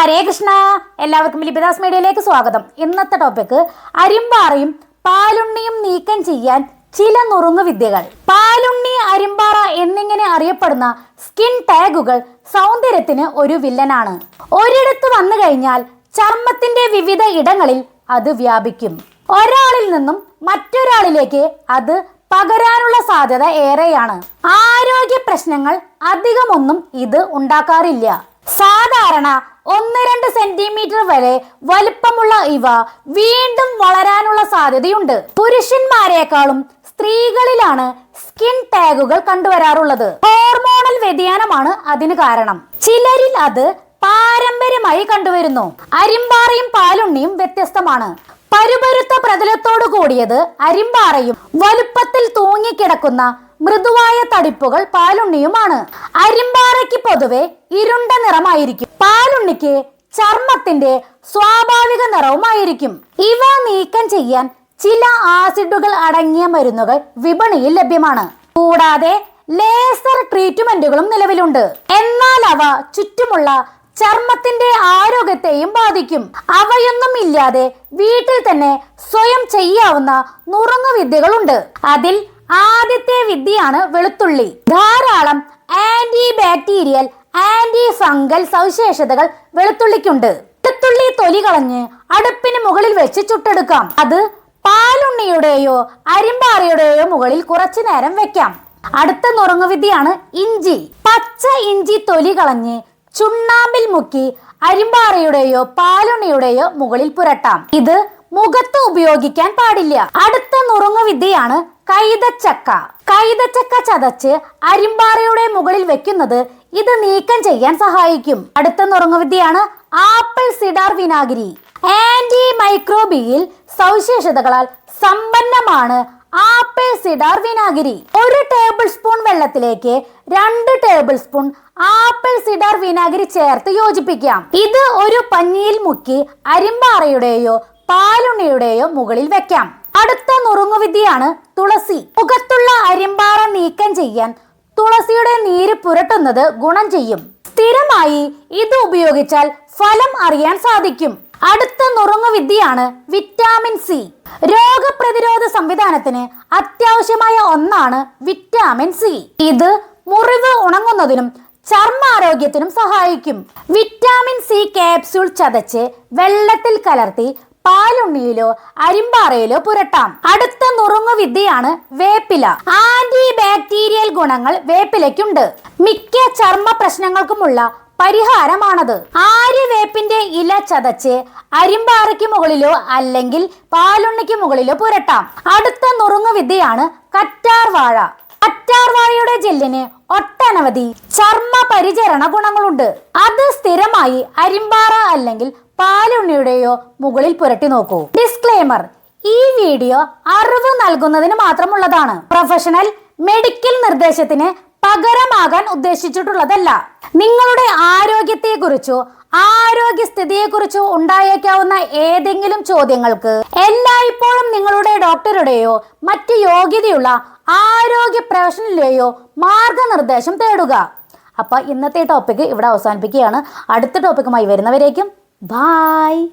ഹരേ കൃഷ്ണ. എല്ലാവർക്കും ലിപിദാസ് മീഡിയയിലേക്ക് സ്വാഗതം. ഇന്നത്തെ ടോപ്പിക് അരിമ്പാറയും പാലുണ്ണിയും നീക്കം ചെയ്യാൻ ചില നുറുങ്ങു വിദ്യകൾ. പാലുണ്ണി അരിമ്പാറ എന്നിങ്ങനെ അറിയപ്പെടുന്ന സ്കിൻ ടാഗുകൾ സൗന്ദര്യത്തിന് ഒരു വില്ലനാണ്. ഒരിടത്ത് വന്നു കഴിഞ്ഞാൽ ചർമ്മത്തിന്റെ വിവിധ ഇടങ്ങളിൽ അത് വ്യാപിക്കും. ഒരാളിൽ നിന്നും മറ്റൊരാളിലേക്ക് അത് പകരാനുള്ള സാധ്യത ഏറെയാണ്. ആരോഗ്യ പ്രശ്നങ്ങൾ അധികമൊന്നും ഇത് ഉണ്ടാക്കാറില്ല. സാധാരണ ഒന്ന് രണ്ട് സെന്റിമീറ്റർ വരെ വലുപ്പമുള്ള ഇവ വീണ്ടും വളരാനുള്ള സാധ്യതയുണ്ട്. പുരുഷന്മാരെക്കാളും സ്ത്രീകളിലാണ് സ്കിൻ ടാഗുകൾ കണ്ടുവരാറുള്ളത്. ഹോർമോണൽ വ്യതിയാനമാണ് അതിന് കാരണം. ചിലരിൽ അത് പാരമ്പര്യമായി കണ്ടുവരുന്നു. അരിമ്പാറയും പാലുണ്ണിയും വ്യത്യസ്തമാണ്. പരുപരുത്ത പ്രതലത്തോടു കൂടിയത് അരിമ്പാറയും വലുപ്പത്തിൽ തൂങ്ങിക്കിടക്കുന്ന മൃദുവായ തടിപ്പുകൾ പാലുണ്ണിയുമാണ്. അരിമ്പാറയ്ക്ക് പൊതുവെ ഇരുണ്ട നിറമായിരിക്കും. പാലുണ്ണിക്ക് ചർമ്മത്തിന്റെ സ്വാഭാവിക നിറവുമായിരിക്കും. ഇവ നീക്കം ചെയ്യാൻ ചില ആസിഡുകൾ അടങ്ങിയ മരുന്നുകൾ വിപണിയിൽ ലഭ്യമാണ്. കൂടാതെ ലേസർ ട്രീറ്റ്മെന്റുകളും നിലവിലുണ്ട്. എന്നാൽ അവ ചുറ്റുമുള്ള ചർമ്മത്തിന്റെ ആരോഗ്യത്തെയും ബാധിക്കും. അവയൊന്നും ഇല്ലാതെ വീട്ടിൽ തന്നെ സ്വയം ചെയ്യാവുന്ന നുറുങ്ങു വിദ്യകളുണ്ട്. അതിൽ ആദ്യത്തെ വിദ്യയാണ് വെളുത്തുള്ളി. ധാരാളം ആന്റി ബാക്ടീരിയൽ ആന്റി ഫംഗൽ സവിശേഷതകൾ വെളുത്തുള്ളിക്കുണ്ട്. വെളുത്തുള്ളി തൊലി കളഞ്ഞ് അടുപ്പിന് മുകളിൽ വെച്ച് ചുട്ടെടുക്കാം. അത് പാലുണ്ണിയുടെയോ അരിമ്പാറയുടെയോ മുകളിൽ കുറച്ചു നേരം വെക്കാം. അടുത്ത നുറുങ്ങുവിദ്യയാണ് ഇഞ്ചി. പച്ച ഇഞ്ചി തൊലി കളഞ്ഞ് ചുണ്ണാമ്പിൽ മുക്കി അരിമ്പാറയുടെയോ പാലുണ്ണിയുടെയോ മുകളിൽ പുരട്ടാം. ഇത് മുഖത്ത് ഉപയോഗിക്കാൻ പാടില്ല. അടുത്ത നുറുങ്ങു വിദ്യയാണ് കൈതച്ചക്ക. കൈതച്ചക്ക ചതച്ച് അരിമ്പാറയുടെ മുകളിൽ വെക്കുന്നത് ഇത് നീക്കം ചെയ്യാൻ സഹായിക്കും. അടുത്ത നുറുങ്ങു വിദ്യയാണ് ആപ്പിൾ സിഡാർ വിനാഗിരി. ആന്റി മൈക്രോബിയിൽ സവിശേഷതകളാൽ സമ്പന്നമാണ് ആപ്പിൾ സിഡാർ വിനാഗിരി. ഒരു ടേബിൾ സ്പൂൺ വെള്ളത്തിലേക്ക് രണ്ട് ടേബിൾ സ്പൂൺ ആപ്പിൾ സിഡാർ വിനാഗിരി ചേർത്ത് യോജിപ്പിക്കാം. ഇത് ഒരു പഞ്ഞിയിൽ മുക്കി അരിമ്പാറയുടെയോ പാലുണ്ണിയുടെയോ മുകളിൽ വെക്കാം. അടുത്ത നുറുങ്ങുവിദ്യയാണ് തുളസി. മുഖത്തുള്ള അരിമ്പാറ നീക്കം ചെയ്യാൻ തുളസിയുടെ നീര് പുരട്ടുന്നത് ഗുണം ചെയ്യും. സ്ഥിരമായി ഇത് ഉപയോഗിച്ചാൽ ഫലം അറിയാൻ സാധിക്കും. അടുത്ത നുറുങ്ങുവിദ്യയാണ് വിറ്റാമിൻ സി. രോഗപ്രതിരോധ സംവിധാനത്തിന് അത്യാവശ്യമായ ഒന്നാണ് വിറ്റാമിൻ സി. ഇത് മുറിവ് ഉണങ്ങുന്നതിനും ചർമ്മാരോഗ്യത്തിനും സഹായിക്കും. വിറ്റാമിൻ സി ക്യാപ്സ്യൂൾ ചതച്ച് വെള്ളത്തിൽ കലർത്തി പാലുണ്ണിയിലോ അരിമ്പാറയിലോ പുരട്ടാം. അടുത്ത നുറുങ്ങു വിദ്യയാണ് വേപ്പില. ആന്റി ബാക്ടീരിയൽ ഗുണങ്ങൾ വേപ്പിലയ്ക്കുണ്ട്. മിക്ക ചർമ്മ പ്രശ്നങ്ങൾക്കുമുള്ള പരിഹാരമാണത്. ആര്യവേപ്പിന്റെ ഇല ചതച്ച് അരിമ്പാറയ്ക്ക് മുകളിലോ അല്ലെങ്കിൽ പാലുണ്ണിക്ക് മുകളിലോ പുരട്ടാം. അടുത്ത നുറുങ്ങു വിദ്യയാണ് കറ്റാർ വാഴ. കറ്റാർ വാഴയുടെ ജെല്ലിന് ഒട്ടനവധി ചർമ്മ പരിചരണ ഗുണങ്ങളുണ്ട്. അത് സ്ഥിരമായി അരിമ്പാറ അല്ലെങ്കിൽ പാലുണ്ണിയുടെയോ മുകളിൽ പുരട്ടി നോക്കൂ. ഡിസ്ക്ലെയ്മർ ഈ വീഡിയോ അറിവ് നൽകുന്നതിന് മാത്രമുള്ളതാണ്. പ്രൊഫഷണൽ മെഡിക്കൽ നിർദ്ദേശത്തിന് പകരമാകാൻ ഉദ്ദേശിച്ചിട്ടുള്ളതല്ല. നിങ്ങളുടെ ആരോഗ്യത്തെക്കുറിച്ചോ ആരോഗ്യസ്ഥിതിയെക്കുറിച്ചോ ഉണ്ടായേക്കാവുന്ന ഏതെങ്കിലും ചോദ്യങ്ങൾക്ക് എല്ലായ്പ്പോഴും നിങ്ങളുടെ ഡോക്ടറുടെയോ മറ്റ് യോഗ്യതയുള്ള ആരോഗ്യ പ്രൊഫഷണലിലെയോ മാർഗനിർദ്ദേശം തേടുക. അപ്പൊ ഇന്നത്തെ ടോപ്പിക് ഇവിടെ അവസാനിപ്പിക്കുകയാണ്. അടുത്ത ടോപ്പിക്കുമായി വരുന്നവരേക്കും Bye.